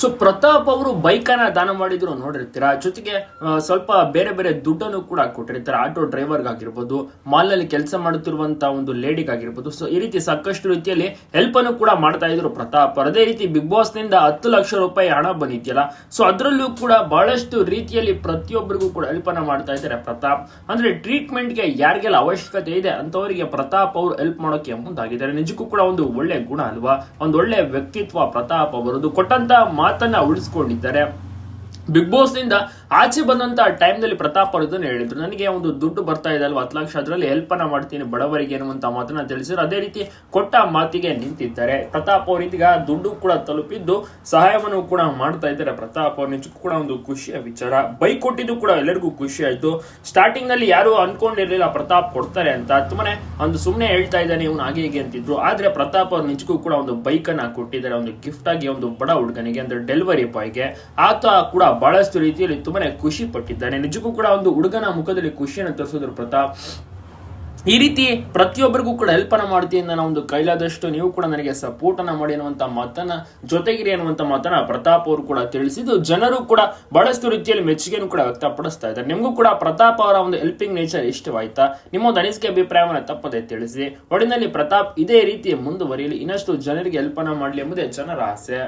So Pratap ಅವರು ಬೈಕನ್ನ ದಾನ ಮಾಡಿದ್ರು ನೋಡಿರ್ತೀರಾ? ಜೊತೆಗೆ ಸ್ವಲ್ಪ ಬೇರೆ ಬೇರೆ ದುಡ್ಡನ್ನು ಕೂಡ ಕೊಟ್ಟಿರ್ತಾರೆ. ಆಟೋ ಡ್ರೈವರ್ಗೆ ಆಗಿರ್ಬೋದು ಮಾಲ್ನಲ್ಲಿ ಕೆಲಸ ಮಾಡುತ್ತಿರುವಂತಹ ಒಂದು ಲೇಡಿಗೆ ಆಗಿರ್ಬೋದು ಸೊ ಈ ರೀತಿ ಸಾಕಷ್ಟು ರೀತಿಯಲ್ಲಿ ಹೆಲ್ಪ್ ಅನ್ನು ಕೂಡ ಮಾಡ್ತಾ ಇದ್ರು ಪ್ರತಾಪ್ ಅದೇ ರೀತಿ ಬಿಗ್ ಬಾಸ್ನಿಂದ ಹತ್ತು ಲಕ್ಷ ರೂಪಾಯಿ ಹಣ ಬಂದಿದ್ಯಲ್ಲ? ಸೊ ಅದರಲ್ಲೂ ಕೂಡ ಬಹಳಷ್ಟು ರೀತಿಯಲ್ಲಿ ಪ್ರತಿಯೊಬ್ಬರಿಗೂ ಕೂಡ ಹೆಲ್ಪ್ ಅನ್ನ ಮಾಡ್ತಾ ಇದ್ದಾರೆ ಪ್ರತಾಪ್ ಅಂದ್ರೆ ಟ್ರೀಟ್ಮೆಂಟ್ಗೆ ಯಾರಿಗೆಲ್ಲ ಅವಶ್ಯಕತೆ ಇದೆ ಅಂತವರಿಗೆ ಪ್ರತಾಪ್ ಅವರು ಹೆಲ್ಪ್ ಮಾಡೋಕೆ ಮುಂದಾಗಿದ್ದಾರೆ. ನಿಜಕ್ಕೂ ಕೂಡ ಒಂದು ಒಳ್ಳೆ ಗುಣ ಅಲ್ವಾ? ಒಂದು ಒಳ್ಳೆ ವ್ಯಕ್ತಿತ್ವ ಪ್ರತಾಪ್ ಅವರದು. ಕೊಟ್ಟಂತ ಮಾತನ್ನ ಉಳಿಸ್ಕೊಂಡಿದ್ದಾರೆ. ಬಿಗ್ ಬಾಸ್ನಿಂದ ಆಚೆ ಬಂದಂತ ಟೈಮ್ನಲ್ಲಿ ಪ್ರತಾಪ್ ಅವರು ಇದನ್ನು ಹೇಳಿದ್ರು. ನನಗೆ ಒಂದು ದುಡ್ಡು ಬರ್ತಾ ಇದೆ ಅಲ್ವಾ? ಹತ್ತು ಲಕ್ಷ ಅದರಲ್ಲಿ ಹೆಲ್ಪ್ ಅನ್ನ ಮಾಡ್ತೀನಿ, ಬಡವರಿಗೆ ಅನ್ನುವಂತ ಮಾತನ್ನ ತಿಳಿಸಿದ್ರು. ಅದೇ ರೀತಿ ಕೊಟ್ಟ ಮಾತಿಗೆ ನಿಂತಿದ್ದಾರೆ. ಪ್ರತಾಪ್ ಅವರು ಇದೀಗ ದುಡ್ಡು ಕೂಡ ತಲುಪಿದ್ದು, ಸಹಾಯವನ್ನು ಕೂಡ ಮಾಡ್ತಾ ಇದ್ದಾರೆ. ಪ್ರತಾಪ್ ಅವ್ರ ನಿಜಕ್ಕೂ ಕೂಡ ಒಂದು ಖುಷಿಯ ವಿಚಾರ. ಬೈಕ್ ಕೊಟ್ಟಿದ್ದು ಕೂಡ ಎಲ್ಲರಿಗೂ ಖುಷಿ ಆಯ್ತು. ಸ್ಟಾರ್ಟಿಂಗ್ನಲ್ಲಿ ಯಾರು ಅನ್ಕೊಂಡಿರ್ಲಿಲ್ಲ ಪ್ರತಾಪ್ ಕೊಡ್ತಾರೆ ಅಂತ. ತುಂಬಾನೇ ಒಂದು ಸುಮ್ಮನೆ ಹೇಳ್ತಾ ಇದ್ದಾನೆ, ಇವನು ಹಾಗೆ ಹೀಗೆ ಅಂತಿದ್ರು. ಆದ್ರೆ ಪ್ರತಾಪ್ ಅವರು ನಿಜಕ್ಕೂ ಕೂಡ ಒಂದು ಬೈಕ್ ಅನ್ನ ಕೊಟ್ಟಿದ್ದಾರೆ. ಒಂದು ಗಿಫ್ಟ್ ಆಗಿ ಒಂದು ಬಡ ಹುಡುಗನಿಗೆ, ಅಂದ್ರೆ ಡೆಲಿವರಿ ಬಾಯ್ಗೆ ಆತ ಕೂಡ ಬಹಳಷ್ಟು ರೀತಿಯಲ್ಲಿ ತುಂಬಾನೇ ಖುಷಿ ಪಟ್ಟಿದ್ದಾನೆ. ನಿಜಕ್ಕೂ ಕೂಡ ಒಂದು ಹುಡುಗನ ಮುಖದಲ್ಲಿ ಖುಷಿಯನ್ನು ತೋರಿಸಿದ್ರು ಪ್ರತಾಪ್, ಈ ರೀತಿ ಪ್ರತಿಯೊಬ್ಬರಿಗೂ ಕೂಡ ಹೆಲ್ಪ್ ಅನ್ನ ಮಾಡ್ತೀನಿ ನಾನು ಒಂದು ಕೈಲಾದಷ್ಟು ನೀವು ಕೂಡ ನನಗೆ ಸಪೋರ್ಟ್ ಅನ್ನ ಮಾಡಿ ಅನ್ನುವಂತ ಮಾತನ್ನ, ಜೊತೆಗಿರಿ ಅನ್ನುವಂತ ಮಾತನ್ನ ಪ್ರತಾಪ್ ಅವರು ಕೂಡ ತಿಳಿಸಿದ್ದು, ಜನರು ಕೂಡ ಬಹಳಷ್ಟು ರೀತಿಯಲ್ಲಿ ಮೆಚ್ಚುಗೆಯನ್ನು ಕೂಡ ವ್ಯಕ್ತಪಡಿಸ್ತಾ ಇದ್ದಾರೆ. ನಿಮಗೂ ಕೂಡ ಪ್ರತಾಪ್ ಅವರ ಒಂದು ಹೆಲ್ಪಿಂಗ್ ನೇಚರ್ ಇಷ್ಟವಾಯ್ತಾ? ನಿಮ್ಮ ಒಂದು ಅನಿಸಿಕೆ ಅಭಿಪ್ರಾಯವನ್ನು ತಪ್ಪದೆ ತಿಳಿಸಿ. ಒಡಿನಲ್ಲಿ ಪ್ರತಾಪ್ ಇದೇ ರೀತಿ ಮುಂದುವರಿಯಲಿ, ಇನ್ನಷ್ಟು ಜನರಿಗೆ ಹೆಲ್ಪ್ ಅನ್ನ ಮಾಡಲಿ ಎಂಬುದೇ ಜನರ ಆಸೆ.